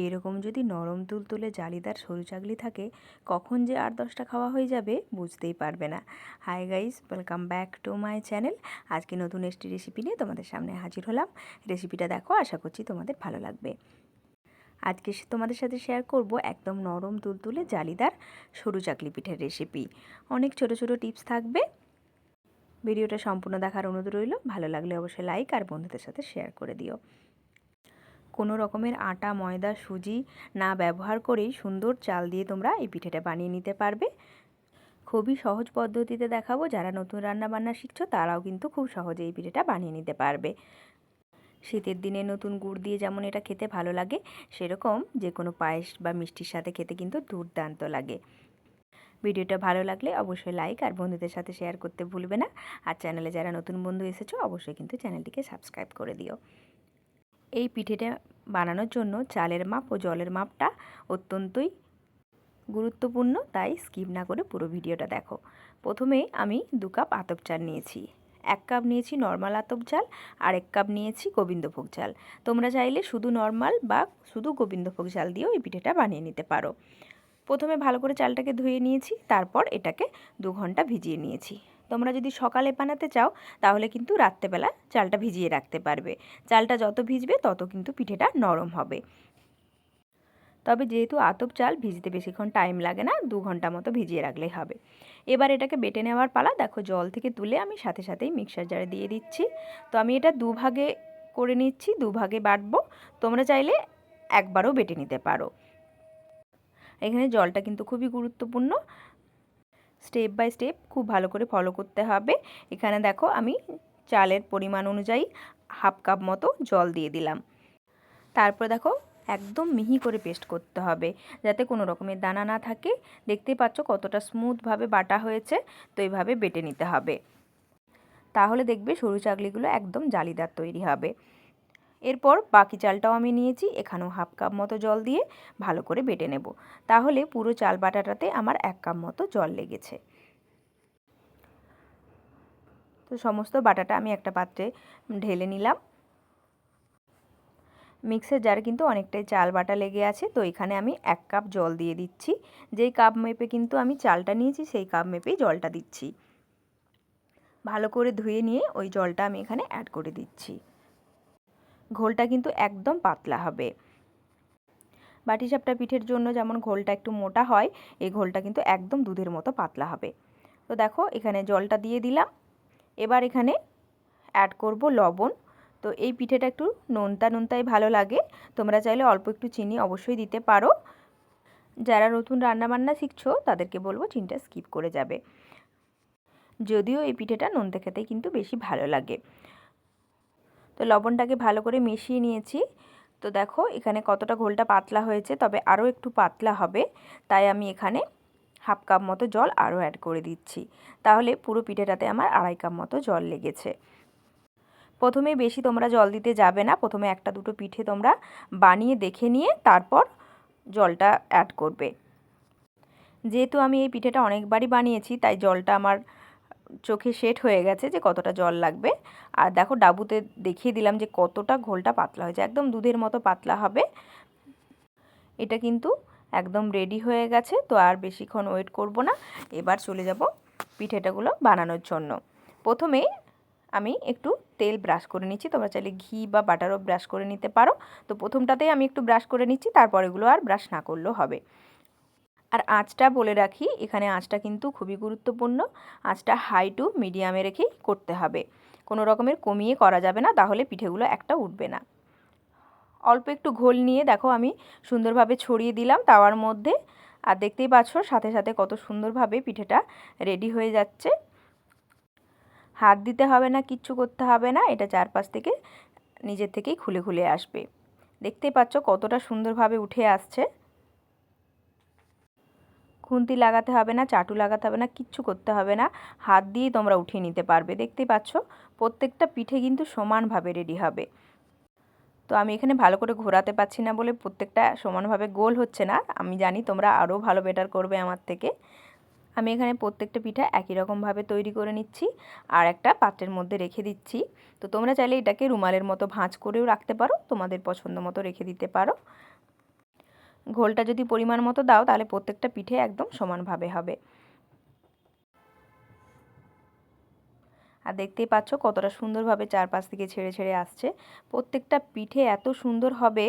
এইরকম যদি নরম তুলতুলে জালিদার সরু চাকলি থাকে, কখন যে আট দশটা খাওয়া হয়ে যাবে বুঝতেই পারবে না। Hi guys welcome back to my channel আজকে নতুন একটি রেসিপি নিয়ে তোমাদের সামনে হাজির হলাম। রেসিপিটা দেখো, আশা করছি তোমাদের ভালো লাগবে। আজকে তোমাদের সাথে শেয়ার করব একদম নরম তুলতুলে জালিদার সরু চাকলি পিঠের রেসিপি অনেক ছোট ছোট টিপস থাকবে। ভিডিওটা সম্পূর্ণ দেখার অনুরোধ রইল। ভালো লাগলে অবশ্যই লাইক আর বন্ধুদের সাথে শেয়ার করে দিও। কোনো রকমের আটা, ময়দা, সুজি না ব্যবহার করেই সুন্দর চাল দিয়ে তোমরা এই পিঠেটা বানিয়ে নিতে পারবে। খুবই সহজ পদ্ধতিতে দেখাবো, যারা নতুন রান্না বান্না শিখছো তারাও কিন্তু খুব সহজে এই পিঠেটা বানিয়ে নিতে পারবে। শীতের দিনে নতুন গুড় দিয়ে যেমন এটা খেতে ভালো লাগে, সেরকম যে কোনো পায়েস বা মিষ্টির সাথে খেতে কিন্তু দুর্দান্ত লাগে। ভিডিওটা ভালো লাগলে অবশ্যই লাইক আর বন্ধুদের সাথে শেয়ার করতে ভুলবে না। আর চ্যানেলে যারা নতুন বন্ধু এসেছ, অবশ্যই কিন্তু চ্যানেলটিকে সাবস্ক্রাইব করে দিও। এই পিঠেটা বানানোর জন্য চালের মাপ ও জলের মাপটা অত্যন্তই গুরুত্বপূর্ণ, তাই স্কিপ না করে পুরো ভিডিওটা দেখো। প্রথমে আমি দু কাপ আতপ চাল নিয়েছি, এক কাপ নিয়েছি নর্মাল আতপ চাল আর এক কাপ নিয়েছি গোবিন্দভোগ চাল। তোমরা চাইলে শুধু নর্মাল বা শুধু গোবিন্দভোগ চাল দিয়েও এই পিঠেটা বানিয়ে নিতে পারো। প্রথমে ভালো করে চালটাকে ধুয়ে নিয়েছি, তারপর এটাকে দু ঘণ্টা ভিজিয়ে নিয়েছি। তোমরা যদি সকালে বানাতে চাও, তাহলে কিন্তু রাত্রেবেলা চালটা ভিজিয়ে রাখতে পারবে। চালটা যত ভিজবে, তত কিন্তু পিঠেটা নরম হবে। তবে যেহেতু আতপ চাল, ভিজতে বেশিক্ষণ টাইম লাগে না, দু ঘণ্টা মতো ভিজিয়ে রাখলেই হবে। এবার এটাকে বেটে নেওয়ার পালা, দেখো জল থেকে তুলে আমি সাথে সাথেই মিক্সার জারে দিয়ে দিচ্ছি। তো আমি এটা দুভাগে করে নিচ্ছি দুভাগে বাটবো। তোমরা চাইলে একবারও বেটে নিতে পারো। এখানে জলটা কিন্তু খুবই গুরুত্বপূর্ণ। স্টেপ বাই স্টেপ খুব ভালো করে ফলো করতে হবে। এখানে দেখো আমি চালের পরিমাণ অনুযায়ী হাফ কাপ মতো জল দিয়ে দিলাম। তারপর দেখো একদম মিহি করে পেস্ট করতে হবে যাতে কোনো রকমের দানা না থাকে। দেখতেই পাচ্ছ কতটা স্মুথভাবে বাটা হয়েছে, তো এইভাবে বেটে নিতে হবে। তাহলে দেখবে সরু চাকলিগুলো একদম জালিদার তৈরি হবে। এরপর বাকি চালটাও আমি নিয়েছি, এখানেও হাফ কাপ মতো জল দিয়ে ভালো করে বেটে নেব। তাহলে পুরো চাল বাটাটাতে আমার এক কাপ মতো জল লেগেছে। তো সমস্ত বাটাটা আমি একটা পাত্রে ঢেলে নিলাম। মিক্সার জারে কিন্তু অনেকটাই চাল বাটা লেগে আছে, তো এখানে আমি এক কাপ জল দিয়ে দিচ্ছি। যেই কাপ মেপে কিন্তু আমি চালটা নিয়েছি, সেই কাপ মেপেই জলটা দিচ্ছি। ভালো করে ধুয়ে নিয়ে ওই জলটা আমি এখানে অ্যাড করে দিচ্ছি। ঘোলটা কিন্তু একদম পাতলা হবে। বাটি চাপটা পিঠের জন্য যেমন ঘোলটা একটু মোটা হয়, এই ঘোলটা কিন্তু একদম দুধের মতো পাতলা হবে। তো দেখো, এখানে জলটা দিয়ে দিলাম। এবার এখানে অ্যাড করব লবণ। তো এই পিঠেটা একটু নোনতা নোনতাই ভালো লাগে। তোমরা চাইলে অল্প একটু চিনি অবশ্যই দিতে পারো। যারা নতুন রান্নাবান্না শিখছো, তাদেরকে বলব চিনিটা স্কিপ করে যাবে। যদিও এই পিঠেটা নোনতে খেতে কিন্তু বেশি ভালো লাগে। তো লবণটাকে ভালো করে মিশিয়ে নিয়েছি। তো দেখো, এখানে কতটা ঘোলটা পাতলা হয়েছে, তবে আরও একটু পাতলা হবে। তাই আমি এখানে হাফ কাপ মতো জল আরও অ্যাড করে দিচ্ছি। তাহলে পুরো পিঠেটাতে আমার আড়াই কাপ মতো জল লেগেছে। প্রথমে বেশি তোমরা জল দিতে যাবে না, প্রথমে একটা দুটো পিঠে তোমরা বানিয়ে দেখে নিয়ে তারপর জলটা অ্যাড করবে। যেহেতু আমি এই পিঠেটা অনেকবারই বানিয়েছি, তাই জলটা আমার চোখে সেট হয়ে গেছে যে কতটা জল লাগবে। আর দেখো ডাবুতে দেখিয়ে দিলাম যে কতটা ঘোলটা পাতলা হয়েছে। একদম দুধের মতো পাতলা হবে। এটা কিন্তু একদম রেডি হয়ে গেছে। তো আর বেশিক্ষণ ওয়েট করব না। এবার চলে যাব পিঠেটাগুলো বানানোর জন্য। প্রথমে আমি একটু তেল ব্রাশ করে নিচ্ছি। তোমরা চাইলে ঘি বা বাটারও ব্রাশ করে নিতে পারো। তো প্রথমটাতেই আমি একটু ব্রাশ করে নিচ্ছি, তারপর এগুলো আর ব্রাশ না করলেও হবে। আর আঁচটা বলে রাখি, এখানে আঁচটা কিন্তু খুবই গুরুত্বপূর্ণ। আঁচটা হাই টু মিডিয়ামে রেখেই করতে হবে। কোনো রকমের কমিয়ে করা যাবে না, তাহলে পিঠেগুলো একটা উঠবে না। অল্প একটু ঘোল নিয়ে দেখো আমি সুন্দরভাবে ছড়িয়ে দিলাম তাওয়ার মধ্যে। আর দেখতেই পাচ্ছ সাথে সাথে কত সুন্দরভাবে পিঠেটা রেডি হয়ে যাচ্ছে। হাত দিতে হবে না, কিচ্ছু করতে হবে না, এটা চারপাশ থেকে নিজের থেকেই খুলে খুলে আসবে। দেখতেই পাচ্ছ কতটা সুন্দরভাবে উঠে আসছে। খুন্তি লাগাতে হবে না, চাটু লাগাতে হবে না, কিচ্ছু করতে হবে না। হাত দিয়েই তোমরা উঠিয়ে নিতে পারবে দেখতেই পাচ্ছ? প্রত্যেকটা পিঠে কিন্তু সমানভাবে রেডি হবে। তো আমি এখানে ভালো করে ঘোরাতে পারছি না বলে প্রত্যেকটা সমানভাবে গোল হচ্ছে না। আমি জানি তোমরা আরও ভালো বেটার করবে আমার থেকে। আমি এখানে প্রত্যেকটা পিঠা একই রকমভাবে তৈরি করে নিচ্ছি আর একটা পাত্রের মধ্যে রেখে দিচ্ছি। তো তোমরা চাইলে এটাকে রুমালের মতো ভাঁজ করেও রাখতে পারো, তোমাদের পছন্দ মতো রেখে দিতে পারো। ঘোলটা যদি পরিমাণ মতো দাও, তাহলে প্রত্যেকটা পিঠে একদম সমানভাবে হবে। আর দেখতেই পাচ্ছ কতটা সুন্দরভাবে চারপাশ থেকে ছেড়ে ছেড়ে আসছে। প্রত্যেকটা পিঠে এত সুন্দর হবে,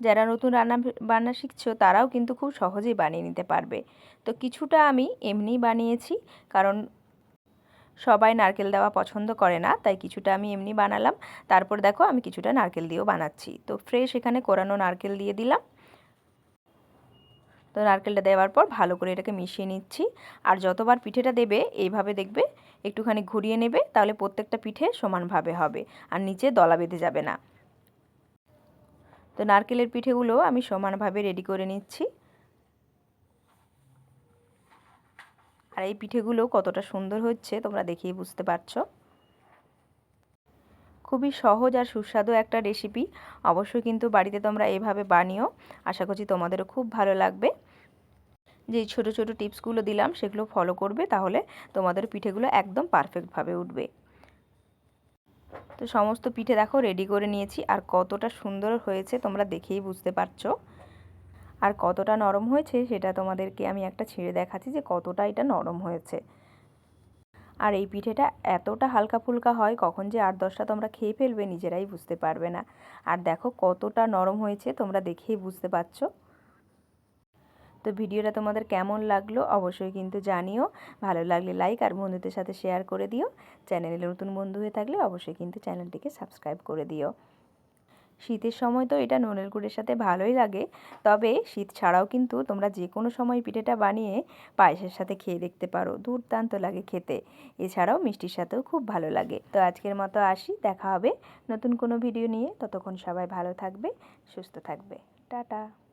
যারা নতুন রান্না বান্না শিখছো, তারাও কিন্তু খুব সহজেই বানিয়ে নিতে পারবে। তো কিছুটা আমি এমনিই বানিয়েছি, কারণ সবাই নারকেল দেওয়া পছন্দ করে না, তাই কিছুটা আমি এমনি বানালাম। তারপর দেখো আমি কিছুটা নারকেল দিয়েও বানাচ্ছি। তো ফ্রেশ এখানে কোরানো নারকেল দিয়ে দিলাম। তো নারকেলটা দেওয়ার পর ভালো করে এটাকে মিশিয়ে নিচ্ছি। আর যতবার পিঠেটা দেবে, এইভাবে দেখবে একটুখানি ঘুরিয়ে নেবে, তাহলে প্রত্যেকটা পিঠে সমানভাবে হবে আর নিচে দলা বেঁধে যাবে না। তো নারকেলের পিঠেগুলো আমি সমানভাবে রেডি করে নিচ্ছি। আর এই পিঠেগুলো কতটা সুন্দর হচ্ছে, তোমরা দেখেই বুঝতে পারছ। খুবই সহজ আর সুস্বাদু একটা রেসিপি। অবশ্যই কিন্তু বাড়িতে তোমরা এভাবে বানিও। আশা করছি তোমাদেরও খুব ভালো লাগবে। যে ছোট ছোট টিপসগুলো দিলাম সেগুলো ফলো করবে তাহলে তোমাদের পিঠেগুলো একদম পারফেক্টভাবে উঠবে। তো সমস্ত পিঠে দেখো রেডি করে নিয়েছি। আর কতটা সুন্দর হয়েছে তোমরা দেখেই বুঝতে পারছ। আর কতটা নরম হয়েছে সেটা তোমাদেরকে আমি একটা ছিঁড়ে দেখাচ্ছি যে কতটা এটা নরম হয়েছে। আর এই পিঠেটা এতটা হালকা ফুলকা হয় কখন যে আট দশটা তোমরা খেয়ে ফেলবে নিজেরাই বুঝতে পারবে না। আর দেখো কতটা নরম হয়েছে তোমরা দেখেই বুঝতে পারছ। তো ভিডিওটা তোমাদের কেমন লাগল অবশ্যই কিন্তু জানিও। ভালো লাগলে লাইক আর বন্ধুদের সাথে শেয়ার করে দিও। চ্যানেলে নতুন বন্ধু হয়ে থাকলে অবশ্যই কিন্তু চ্যানেলটিকে সাবস্ক্রাইব করে দিও। শীতের সময় তো এটা নুনের গুড়ের সাথে ভালোই লাগে। তবে শীত ছাড়াও কিন্তু তোমরা যে কোনো সময় পিঠেটা বানিয়ে পায়েসের সাথে খেয়ে দেখতে পারো। দুর্দান্ত লাগে খেতে। এছাড়াও মিষ্টির সাথেও খুব ভালো লাগে। তো আজকের মতো আসি। দেখা হবে নতুন কোনো ভিডিও নিয়ে। ততক্ষণ সবাই ভালো থাকবে, সুস্থ থাকবে। টাটা।